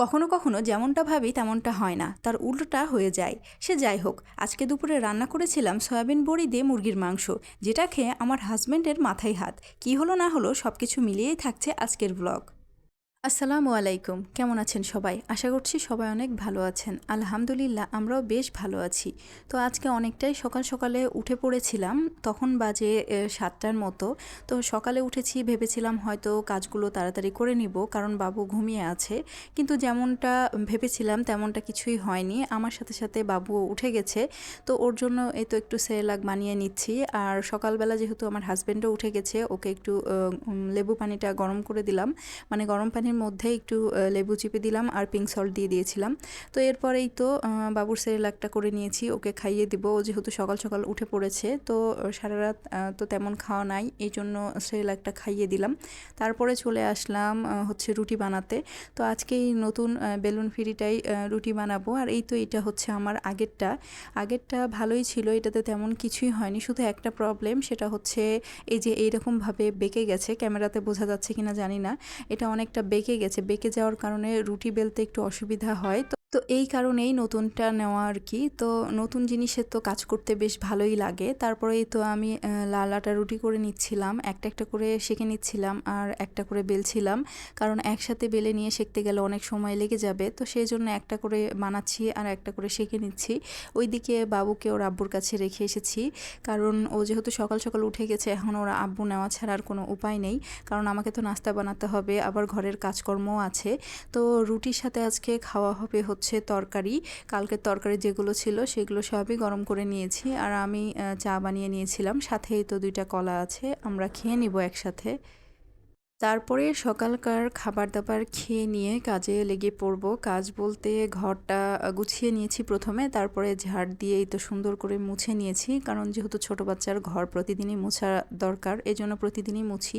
কখনো কখনো যেমনটা ভাবি তেমনটা হয় না। তার উল্টোটা হয়ে যায়। সে যাই হোক, আজকে দুপুরে রান্না করেছিলাম সয়াবিন বড়ি দিয়ে মুরগির মাংস, যেটা খেয়ে আমার হাজব্যান্ডের মাথায় হাত। কি হলো না হলো সব কিছু মিলিয়েই থাকছে আজকের ব্লগ আসসালামু আলাইকুম। কেমন আছেন সবাই? আশা করছি সবাই অনেক ভালো আছেন। আলহামদুলিল্লাহ, আমরাও বেশ ভালো আছি। তো আজকে অনেকটাই সকাল সকালে উঠে পড়েছিলাম, তখন বাজে সাতটার মতো। তো সকালে উঠেছি, ভেবেছিলাম হয়তো কাজগুলো তাড়াতাড়ি করে নিব, কারণ বাবু ঘুমিয়ে আছে। কিন্তু যেমনটা ভেবেছিলাম, তেমনটা কিছুই হয়নি। আমার সাথে সাথে বাবু উঠে গেছে। তো ওর জন্য এই তো একটু সেরেলাক বানিয়ে নিচ্ছি। আর সকালবেলা যেহেতু আমার হাজব্যান্ডও উঠে গেছে, ওকে একটু লেবু পানিটা গরম করে দিলাম। মানে গরম পানির মধ্যে একটু লেবু চিপে দিলাম আর পিঙ্ক সল্ট দিয়ে দিয়েছিলাম। তো এরপরেই তো বাবুর সেরেলাকটা করে নিয়েছি, ওকে খাইয়ে দিব। ও যেহেতু সকাল সকাল উঠে পড়েছে, তো সারা রাত তো তেমন খাওয়া নাই, এই জন্য সেরেলাকটা খাইয়ে দিলাম। তারপরে চলে আসলাম হচ্ছে রুটি বানাতে। তো আজকে এই নতুন বেলুন ফিরিটাই রুটি বানাবো। আর এই তো এটা হচ্ছে আমার আগেরটা। আগেরটা ভালোই ছিল, এটাতে তেমন কিছুই হয়নি। শুধু একটা প্রবলেম সেটা হচ্ছে এই যে এইরকমভাবে বেঁকে গেছে। ক্যামেরাতে বোঝা যাচ্ছে কিনা জানি না। এটা অনেকটা বেঁকে গেছে। বেঁকে যাওয়ার কারণে রুটি বেলতে একটু অসুবিধা হয়। তো তো এই কারণেই নতুনটা নেওয়া আর কি। তো নতুন জিনিসের তো কাজ করতে বেশ ভালোই লাগে। তারপরেই তো আমি লাল আটা রুটি করে নিচ্ছিলাম। একটা একটা করে সেঁকে নিচ্ছিলাম আর একটা করে বেলছিলাম। কারণ একসাথে বেলে নিয়ে সেঁকতে গেলে অনেক সময় লেগে যাবে। তো সেই জন্য একটা করে বানাচ্ছি আর একটা করে সেঁকে নিচ্ছি। ওইদিকে বাবুকে ওর আব্বুর কাছে রেখে এসেছি। কারণ ও যেহেতু সকাল সকাল উঠে গেছে, এখন ওরা আব্বু নেওয়া ছাড়া আর কোনো উপায় নেই। কারণ আমাকে তো নাস্তা বানাতে হবে, আবার ঘরের কাজকর্মও আছে। তো রুটির সাথে আজকে খাওয়া হবে হচ্ছে তরকারি। কালকের তরকারি যেগুলো ছিল সেগুলো সবই গরম করে নিয়েছি। আর আমি চা বানিয়ে নিয়েছিলাম। সাথেই তো দুইটা কলা আছে। আমরা খেয়ে নিব একসাথে। তারপরে সকালকার খাবার দাবার খেয়ে নিয়ে কাজে লেগে পড়ব। কাজ বলতে ঘরটা গুছিয়ে নিয়েছি প্রথমে, তারপরে ঝাড় দিয়ে এই তো সুন্দর করে মুছে নিয়েছি। কারণ যেহেতু ছোট বাচ্চার ঘর প্রতিদিনই মোছা দরকার এই জন্য প্রতিদিনই মুছি।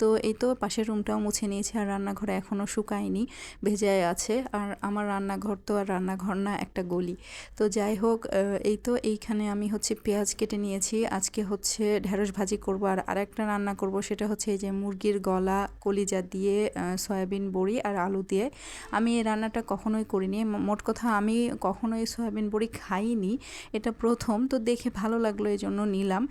তো এই তো পাশের রুমটাও মুছে নিয়েছি, আর রান্নাঘরে এখনও শুকায়নি, ভেজায় আছে। আর আমার রান্নাঘর তো আর রান্নাঘর না, একটা গলি। তো যাই হোক এই তো এইখানে আমি হচ্ছে পেঁয়াজ কেটে নিয়েছি। আজকে হচ্ছে ঢেঁড়স ভাজি করব, আর আরেকটা রান্না করব, সেটা হচ্ছে এই যে মুরগির গলা কলিজা দিয়ে সয়াবিন বড়ি আর আলু দিয়ে। আমি এই রান্নাটা কখনোই করিনি। মোট কথা আমি কখনোই সয়াবিন বড়ি খাইনি। এটা প্রথম, তো দেখে ভালো লাগল এই জন্য নিলাম।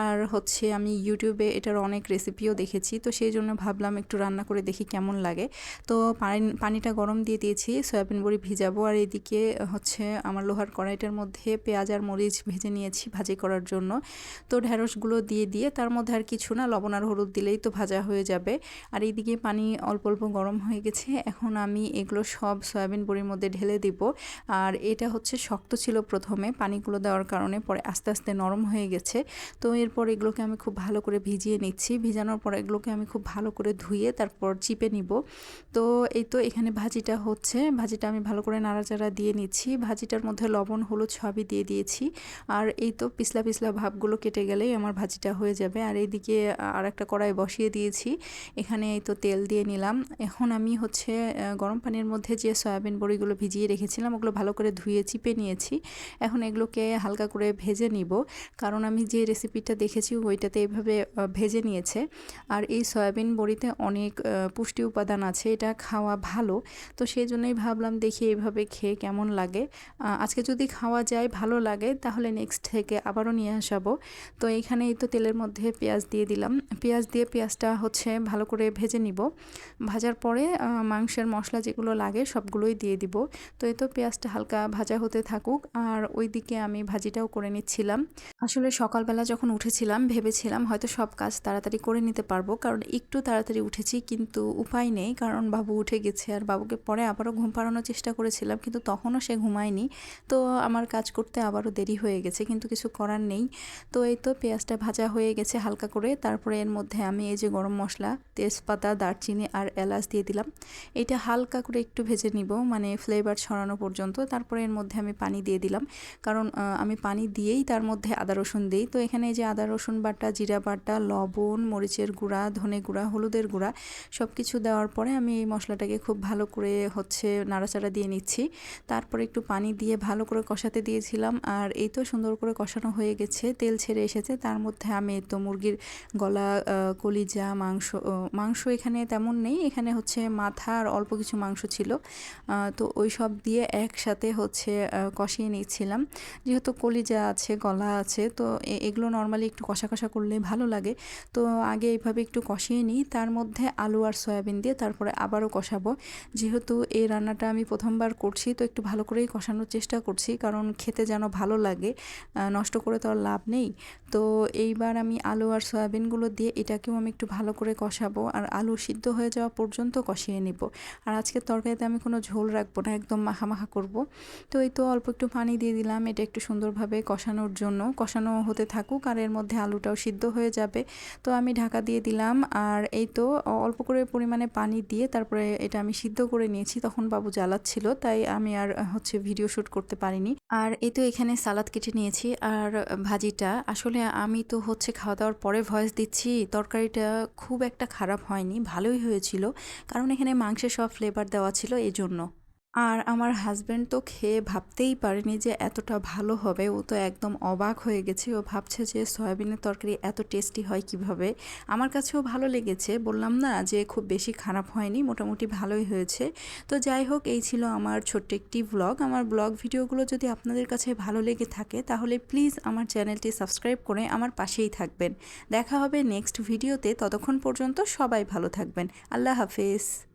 আর হচ্ছে আমি ইউটিউবে এটার অনেক রেসিপিও দেখেছি, তো সেই জন্য ভাবলাম একটু রান্না করে দেখি কেমন লাগে। তো পানি, পানিটা গরম দিয়ে দিয়েছি, সয়াবিন বড়ি ভিজাবো। আর এদিকে হচ্ছে আমার লোহার কড়াইটার মধ্যে পেঁয়াজ আর মরিচ ভেজে নিয়েছি ভাজি করার জন্য। তো ঢ্যাঁড়সগুলো দিয়ে দিয়ে তার মধ্যে আর কিছু না, লবণ আর হলুদ দিলেই তো ভাজা হয়ে যাবে। আর এইদিকে পানি অল্প অল্প গরম হয়ে গেছে। এখন আমি এগুলো সব সয়াবিন বড়ির মধ্যে ঢেলে দিব। আর এটা হচ্ছে শক্ত ছিল প্রথমে, পানিগুলো দেওয়ার কারণে পরে আস্তে আস্তে নরম হয়ে গেছে। তো এরপর এগুলোকে আমি খুব ভালো করে ভিজিয়ে নিচ্ছি। ভিজানোর পর এগুলোকে আমি খুব ভালো করে ধুয়ে তারপর চিপে নিব। তো এই তো এখানে ভাজিটা হচ্ছে। ভাজিটা আমি ভালো করে নাড়াচাড়া দিয়ে নিচ্ছি। ভাজিটার মধ্যে লবণ, হলুদ সবই দিয়ে দিয়েছি। আর এই তো পিছলা পিছলা ভাবগুলো কেটে গেলেই আমার ভাজিটা হয়ে যাবে। আর এইদিকে আর একটা কড়াই বসিয়ে দিয়েছি। এখানে এই তো তেল দিয়ে নিলাম। এখন আমি হচ্ছে গরম পানির মধ্যে যে সয়াবিন বড়িগুলো ভিজিয়ে রেখেছিলাম, ওগুলো ভালো করে ধুয়ে চিপে নিয়েছি। এখন এগুলোকে হালকা করে ভেজে নিব। কারণ আমি যে রেসিপিটা দেখেছি, ওইটাতে এভাবে ভেজে নিয়েছে। আর এই সয়াবিন বড়িতে অনেক পুষ্টি উপাদান আছে, এটা খাওয়া ভালো। তো সেই জন্যই ভাবলাম দেখি এইভাবে খেয়ে কেমন লাগে। আজকে যদি খাওয়া যায়, ভালো লাগে, তাহলে নেক্সট থেকে আবারও নিয়ে আসাবো। তো এইখানে এই তো তেলের মধ্যে পেঁয়াজ দিয়ে দিলাম। পেঁয়াজ দিয়ে পেঁয়াজটা হচ্ছে ভালো করে ভেজে নিব। ভাজার পরে মাংসের মশলা যেগুলো লাগে সবগুলোই দিয়ে দিব। তো এই তো পেঁয়াজটা হালকা ভাজা হতে থাকুক। আর ওইদিকে আমি ভাজিটাও করে নিচ্ছিলাম। আসলে সকালবেলা যখন উঠেছিলাম, ভেবেছিলাম হয়তো সব কাজ তাড়াতাড়ি করে নিতে পারব। কারণ একটু তাড়াতাড়ি উঠেছি কিন্তু উপায় নেই। কারণ বাবু উঠে গেছে আর বাবুকে পরে আবারও ঘুম পাড়ানোর চেষ্টা করেছিলাম কিন্তু তখনও সে ঘুমায়নি। তো আমার কাজ করতে আবারও দেরি হয়ে গেছে কিন্তু কিছু করার নেই। তো এই তো পেঁয়াজটা ভাজা হয়ে গেছে হালকা করে। তারপরে এর মধ্যে আমি এই যে গরম মশলা তেজপাতা, দারচিনি আর এলাচ দিয়ে দিলাম। এটা হালকা করে একটু ভেজে নিব মানে ফ্লেভার ছড়ানো পর্যন্ত। তারপরে এর মধ্যে আমি পানি দিয়ে দিলাম। কারণ আমি পানি দিয়েই তার মধ্যে আদা রসুন দিই। তো এখানে যে আদা রসুন বাটা, জিরা বাটা, লবণ, মরিচের গুঁড়া, ধনে গুঁড়া, হলুদের গুঁড়া সব কিছু দেওয়ার পরে আমি এই মশলাটাকে খুব ভালো করে হচ্ছে নাড়াচাড়া দিয়ে নিচ্ছি। তারপরে একটু পানি দিয়ে ভালো করে কষাতে দিয়েছিলাম। আর এই তো সুন্দর করে কষানো হয়ে গেছে, তেল ছেড়ে এসেছে। তার মধ্যে আমি তো মুরগির গলা কলিজা, মাংস মাংস এখানে তেমন নেই, এখানে হচ্ছে মাথা আর অল্প কিছু মাংস ছিল। তো ওই সব দিয়ে একসাথে হচ্ছে কষিয়ে নিচ্ছিলাম। যেহেতু কলিজা আছে, গলা আছে, তো এগুলো নর্মালি একটু কষা কষা করলে ভালো লাগে। তো আগে এইভাবে একটু কষিয়ে নিই, তার মধ্যে আলু আর সয়াবিন দিয়ে তারপরে আবারও কষাবো। যেহেতু এই রান্নাটা আমি প্রথমবার করছি, তো একটু ভালো করেই কষানোর চেষ্টা করছি, কারণ খেতে যেন ভালো লাগে নষ্ট করে তো আর লাভ নেই। তো এইবার আমি আলু আর সয়াবিনগুলো দিয়ে এটাকেও আমি একটু ভালো করে কষাবো। আর আলু সিদ্ধ হয়ে যাওয়া পর্যন্ত কষিয়ে নিব। আর আজকের তরকারিতে আমি কোনো ঝোল রাখব না, একদম মাখা মাখা করব। তো এই তো অল্প একটু পানি দিয়ে দিলাম, এটা একটু সুন্দরভাবে কষানোর জন্য। কষানো হতে থাকুক আর এর মধ্যে আলুটাও সিদ্ধ হয়ে যাবে। তো আমি ঢাকা দিয়ে দিলাম আর এই তো অল্প করে পরিমাণে পানি দিয়ে তারপরে এটা আমি সিদ্ধ করে নিয়েছি, তখন বাবু জ্বালাচ্ছিল, তাই আমি আর হচ্ছে ভিডিও শ্যুট করতে পারিনি। আর এই তো এখানে সালাদ কেটে নিয়েছি আর ভাজিটা। আসলে আমি তো হচ্ছে খাওয়া দাওয়ার পরে ভয়েস দিচ্ছি, তরকারিটা খুব একটা খারাপ হয়নি, ভালোই হয়েছিল। কারণ এখানে মাংসের সব ফ্লেভার দেওয়া ছিল এই জন্য আর আমার হাজব্যান্ড তো খেয়ে ভাবতেই পারেনি যে এতটা ভালো হবে। ও তো একদম অবাক হয়ে গেছে। ও ভাবছে যে সয়াবিনের তরকারি এত টেস্টি হয় কীভাবে? আমার কাছেও ভালো লেগেছে। বললাম না যে খুব বেশি খারাপ হয়নি, মোটামুটি ভালোই হয়েছে। তো যাই হোক, এই ছিল আমার ছোট্ট একটি ব্লগ আমার ব্লগ ভিডিওগুলো যদি আপনাদের কাছে ভালো লেগে থাকে, তাহলে প্লিজ আমার চ্যানেলটি সাবস্ক্রাইব করে আমার পাশেই থাকবেন। দেখা হবে নেক্সট ভিডিওতে ততক্ষণ পর্যন্ত সবাই ভালো থাকবেন। আল্লাহ হাফেজ।